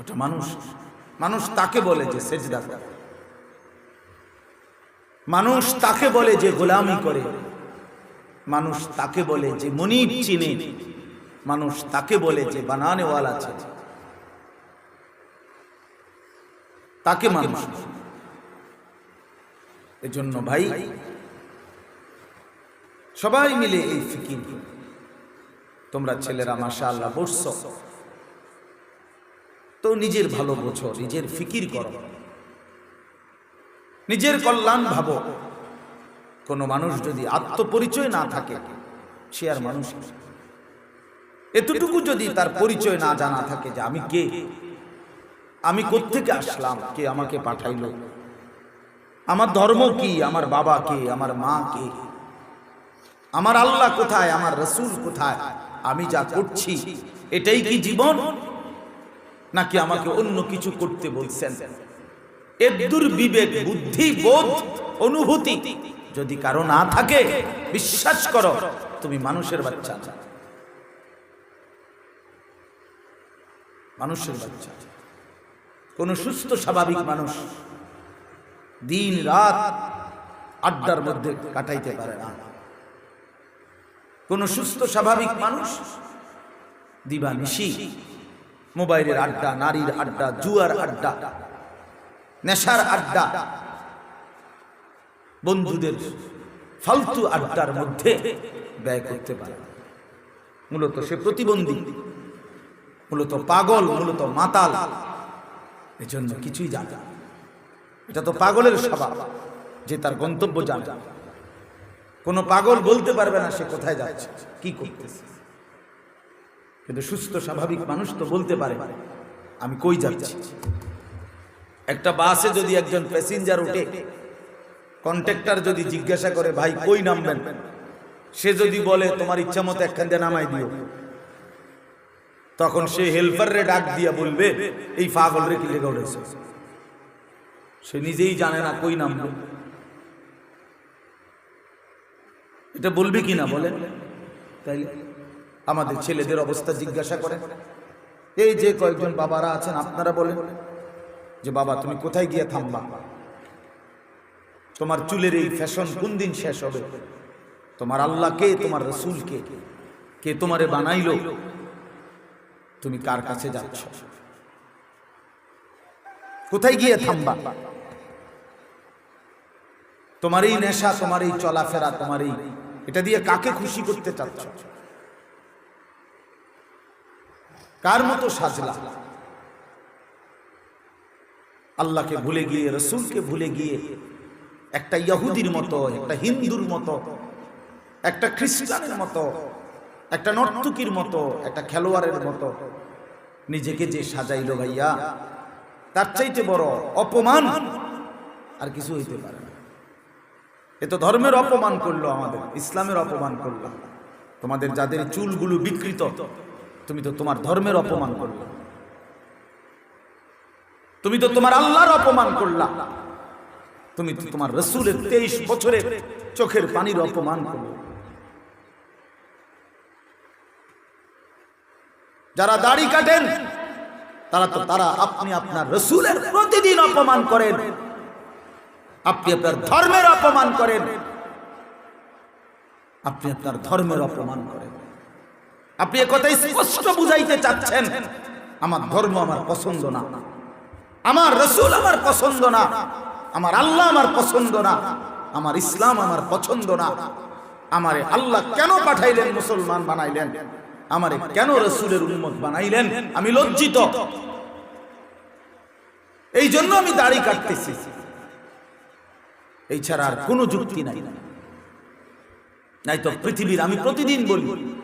ওটা মানুষ মানুষ তাকে বলে যে সেজদা করে। মানুষ তাকে বলে যে গোলামি করে। মানুষ তাকে বলে যে মনির চিনে। মানুষ তাকে বলে যে বানানেওয়ালা আছে তাকে মানুষ এজন্য ভাই, সবাই মিলে এই ফিকির, তোমরা ছেলেরা মাসা আল্লাহ বসছ তো নিজের ভালো বোঝো, নিজের ফিকির করো। নিজের কল্যাণ ভাবো। কোনো মানুষ যদি আত্মপরিচয় না থাকে, সে আর মানুষ। এতটুকু যদি তার পরিচয় না জানা থাকে যে আমি কে, আমি কোত্থেকে আসলাম, কে আমাকে পাঠাইলো, আমার ধর্ম কি, আমার বাবা কে, আমার মা কে, আমার আল্লাহ কোথায়, আমার রসুল কোথায়, আমি যা করছি, এটাই কি জীবন? নাকি আমাকে অন্য কিছু করতে বলছেন? এদুর বিবেক বুদ্ধি বোধ অনুভূতি যদি কারও না থাকে বিশ্বাস করো তুমি মানুষের বাচ্চা। মানুষের বাচ্চা। কোন সুস্থ স্বাভাবিক মানুষ দিন রাত আড্ডার মধ্যে কাটাইতে পারে না। কোন সুস্থ স্বাভাবিক মানুষ দিবা নিশি মোবাইলের আড্ডা নারীর আড্ডা জুয়ার আড্ডা নেশার আড্ডা। বন্ধুদের ফালতু আড্ডার মধ্যে ব্যয় করতে পারে। মূলত সে প্রতিবন্ধী মূলত পাগল মূলত মাতাল এজন্য কিছুই জানে। এটা তো পাগলের স্বভাব যে তার গন্তব্য জানে। কোনো পাগল বলতে পারবে না সে কোথায় যাচ্ছে কি করতেছে। কিন্তু সুস্থ, স্বাভাবিক মানুষ তো বলতে পারে, আমি কই যাচ্ছি? একটা বাসে যদি একজন প্যাসেঞ্জার উঠে, কন্ট্রাক্টর যদি জিজ্ঞাসা করে, ভাই, কই নামবেন? সে যদি বলে, তোমার ইচ্ছা মতো একখান দিয়ে নামাই দিও। তখন সে হেল্পারে ডাক দিয়া বলবে, এই পাগল রে কি লেগে উঠেছে? সে নিজেই জানে না কই নামবে। এটা বলবে কি না বলেন? তাই আমাদের ছেলেদের অবস্থা জিজ্ঞাসা করেন এই যে কয়েকজন বাবারা আছেন, আপনারা বলেন যে, বাবা, তুমি কোথায় গিয়ে থামবা? তোমার চুলের এই ফ্যাশন কোন দিন শেষ হবে? তোমার আল্লাহ কে? তোমার রসুল কে? কে তোমারে বানাইলো? তুমি কার কাছে যাচ্ছ? কোথায় গিয়ে থামবা? তোমার এই নেশা, তোমার এই চলাফেরা, তোমার এই, এটা দিয়ে কাকে খুশি করতে চাচ্ছ? কার মতো সাজলা? আল্লাহকে ভুলে গিয়ে, রসুলকে ভুলে গিয়ে, একটা ইহুদির মতো, একটা হিন্দুর মতো, একটা খ্রিস্টানের মতো, একটা নর্তকীর মতো, একটা খেলোয়াড়ের মতো নিজেকে যে সাজাইলো ভাইয়া, তার চাইতে বড় অপমান আর কিছু হইতে পারে না। এ তো ধর্মের অপমান করল আমাদের, ইসলামের অপমান করল। তোমাদের যাদের চুলগুলো বিকৃত তুমি তো তোমার ধর্মের অপমান করল। তুমি তো তোমার আল্লাহর অপমান করলা। তুমি তো তোমার রসুলের তেইশ বছরের চোখের পানির অপমান করল। যারা দাড়ি কাটেন, তারা তো তারা আপনি আপনার রসুলের প্রতিদিন অপমান করেন। আপনি আপনার ধর্মের অপমান করেন। আপনি আপনার ধর্মের অপমান করেন। আপনি একথাই স্পষ্ট বুঝাইতে চাচ্ছেন। আমার ধর্ম আমার পছন্দ না। আমার রসুল আমার পছন্দ না। আমার আল্লাহ আমার পছন্দ না। আমার ইসলাম আমার পছন্দ না। আমারে আল্লাহ কেন পাঠাইলেন, মুসলমান বানাইলেন? আমারে কেন রসুলের উন্মত বানাইলেন? আমি লজ্জিত। এই জন্য আমি দাড়ি কাটতেছি। এই ছাড়া আর কোনো যুক্তি নাই। নাই তো পৃথিবীর আমি প্রতিদিন বলি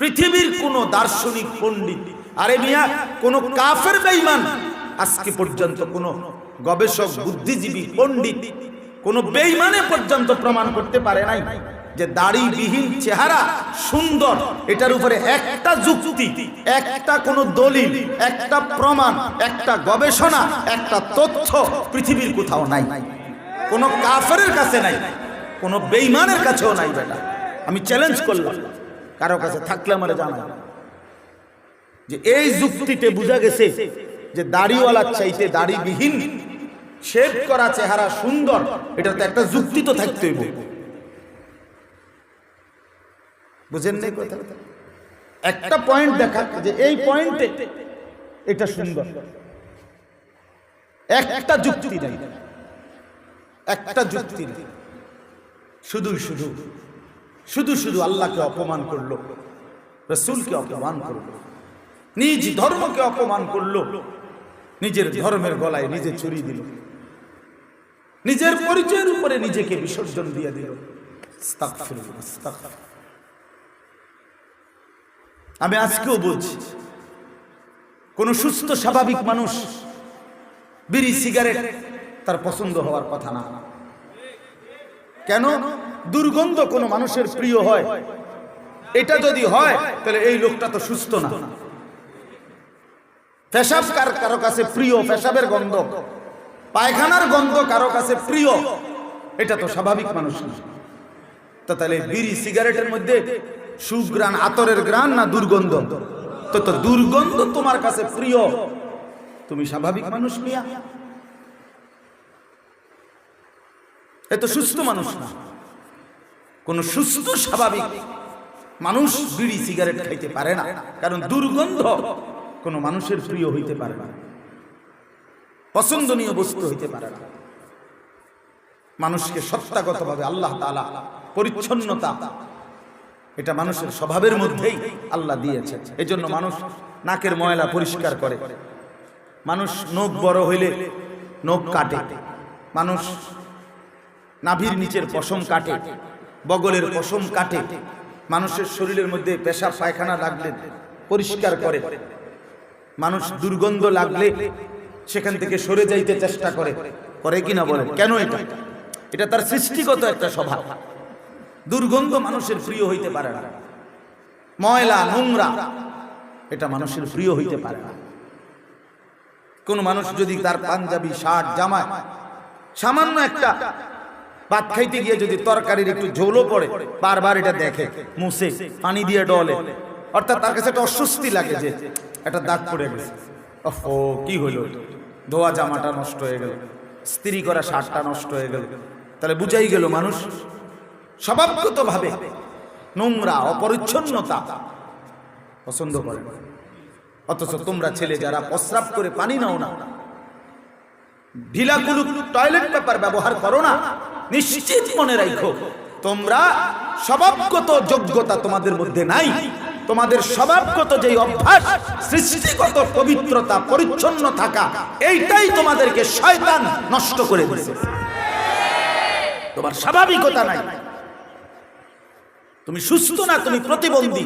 পৃথিবীর কোন দার্শনিক পণ্ডিত, আরে মিয়া, কোন কাফের বেঈমান, আজকে পর্যন্ত কোন গবেষক, বুদ্ধিজীবী, পণ্ডিত, কোন বেঈমানে পর্যন্ত প্রমাণ করতে পারে নাই যে দাড়িবিহীন চেহারা সুন্দর, এটার উপরে একটা যুক্তি, একটা কোন দলিল, একটা প্রমাণ, একটা গবেষণা, একটা তথ্য পৃথিবীর কোথাও নাই। কোন কাফেরের কাছে নাই, কোন বেইমানের কাছেও নাই বেটা। আমি চ্যালেঞ্জ করলাম। কারও কাছে থাকলে আমার জানা যে এই যুক্তিতে বোঝা গেছে যে দাড়িওয়ালার চাইতে দাড়িবিহীন, শেভ করা চেহারা সুন্দর এটা তো একটা যুক্তি তো থাকতে হইব। বুঝেন নাই কথা? একটা পয়েন্ট দেখা যে এই পয়েন্টে এটা সুন্দর। একটা যুক্তি নেই। একটা যুক্তি শুধু শুধু। শুধু শুধু আল্লাহকে অপমান করল, রসুলকে অপমান করল, নিজ ধর্মকে অপমান করল, নিজের ধর্মের গলায় নিজে চুরি দিল, নিজের পরিচয়ের উপরে নিজেকে বিসর্জন দিয়ে দিল। আমি আজকেও বলছি, কোন সুস্থ স্বাভাবিক মানুষ বিড়ি, সিগারেট তার পছন্দ হওয়ার কথা না। কেন? দুর্গন্ধ কোনো মানুষের প্রিয় হয়। এটা যদি হয়, তাহলে এই লোকটা তো সুস্থ না। পেশাব কার কারও কাছে প্রিয়? পেশাবের গন্ধ। পায়খানার গন্ধ কারও কাছে প্রিয়? এটা তো স্বাভাবিক মানুষ না। তো তাহলে বিড়ি, সিগারেটের মধ্যে সুগ্রাণ আতরের গ্রাণ না দুর্গন্ধ? তো তো দুর্গন্ধ তোমার কাছে প্রিয়? তুমি স্বাভাবিক মানুষ মিয়া? এ তো সুস্থ মানুষ না। কোন সুস্থ, স্বাভাবিক মানুষ বিড়ি, সিগারেট খাইতে পারে না। কারণ দুর্গন্ধ কোন মানুষের প্রিয় হইতে পারে না। পছন্দনীয় বস্তু হইতে পারে না। মানুষকে সত্তাগতভাবে আল্লাহ তাআলা পরিচ্ছন্নতা, এটা মানুষের স্বভাবের মধ্যেই আল্লাহ দিয়েছে এই জন্য মানুষ নাকের ময়লা পরিষ্কার করে। মানুষ নখ বড় হইলে নখ কাটে। মানুষ নাভির নিচের পশম কাটে। বগলের পশম কাটে। মানুষের শরীরের মধ্যে পেশাব পায়খানা লাগলে পরিষ্কার করে। মানুষ দুর্গন্ধ লাগলে সেখান থেকে সরে যাইতে চেষ্টা করে। করে কিনা বলে কেন এটা? এটা তার সৃষ্টিগত একটা স্বভাব। দুর্গন্ধ মানুষের প্রিয় হইতে পারে না। ময়লা, নোংরা, এটা মানুষের প্রিয় হইতে পারে না। কোন মানুষ যদি তার পাঞ্জাবি, শার্ট জামায় সামান্য একটা ভাত খাইতে গিয়ে যদি তরকারির একটু ঝোলও পড়ে, বারবার এটা দেখে, মুছে, পানি দিয়ে ডলে। অর্থাৎ তার কাছে একটা অস্বস্তি লাগে যে একটা দাগ পড়ে গেছে। ও কি হইল? ধোয়া জামাটা নষ্ট হয়ে গেল, স্ত্রী করা শার্টটা নষ্ট হয়ে গেল। তাহলে বুঝাই গেল মানুষ, স্বভাবগতভাবে নোংরা, অপরিচ্ছন্নতা পছন্দ করে অথচ তোমরা ছেলে যারা প্রস্রাব করে পানি নাও না ঢিলাকুলুক টয়লেট পেপার ব্যবহার করো না। নিশ্চিত মনে রাখো, তোমরা স্বভাবগত যোগ্যতা তোমাদের মধ্যে নাই। তোমাদের স্বভাবগত যে অভ্যাস, সৃষ্টিগত পবিত্রতা, পরিচ্ছন্ন থাকা, এইটাই তোমাদেরকে শয়তান নষ্ট করে দিয়েছে। তোমার স্বাভাবিকতা নাই। তুমি সুস্থ না, তুমি প্রতিবন্ধী।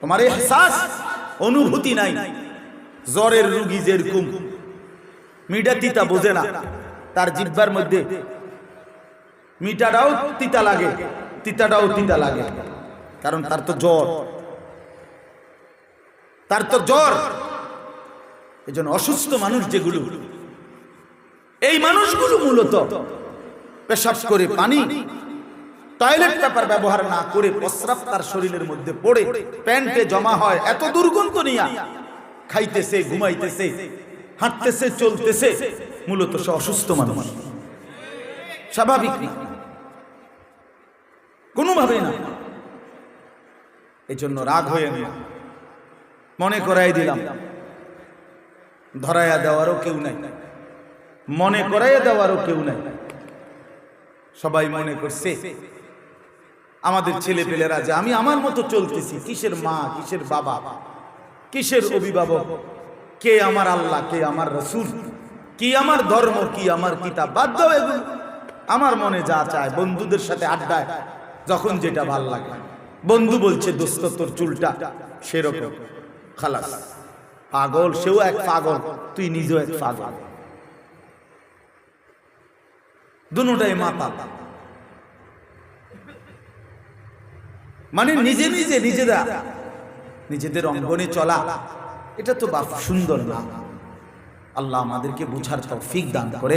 তোমার এহসাস, অনুভূতি নাই। জ্বরের রুগী যেরকম মিঠা তিতা বোঝে না। তার জিব্বার মধ্যে মিঠাটাও তিতা লাগে, তিতাটাও তিতা লাগে। কারণ তার তো জ্বর। তার তো জ্বর। এই জন্য অসুস্থ মানুষ যেগুলো, এই মানুষগুলো মূলত পেশাব করে পানি, টয়লেট পেপার ব্যবহার না করে প্রস্রাব তার শরীরের মধ্যে পড়ে, প্যান্টে জমা হয়, এত দুর্গন্ধ নিয়া খাইতেছে, ঘুমাইতেছে। হাঁটতেছে, চলতেছে। মূলত সে অসুস্থ মানুষ। স্বাভাবিক। না কোনোভাবে না। এই জন্য রাগ হয়ে না মনে করাই দিলাম। ধরাইয়া দেওয়ারও কেউ নাই। মনে করাইয়া দেওয়ারও কেউ নাই। সবাই মনে করছে, আমাদের ছেলে পেলেরা যে আমি আমার মতো চলতেছি। কিসের মা, কিসের বাবা, কিসের অভিভাবক? কে আমার আল্লাহ, কে আমার রসুল? কি আমার ধর্ম, কি আমার কিতাব? বাদ দাও এগুলো। আমার মনে যা চায় বন্ধুদের সাথে আড্ডায়, যখন যেটা ভালো লাগে। বন্ধু বলছে, দোস্ত, তোর চুলটা সেরকম। খালাস। পাগল, সেও এক পাগল, তুই নিজেও এক পাগল। দুটাই মাতা মানে নিজে নিজে, নিজেরা, নিজেদের অঙ্গনে চলা। এটা তো বাপ সুন্দর না। আল্লাহ আমাদেরকে বুঝার তৌফিক দান করে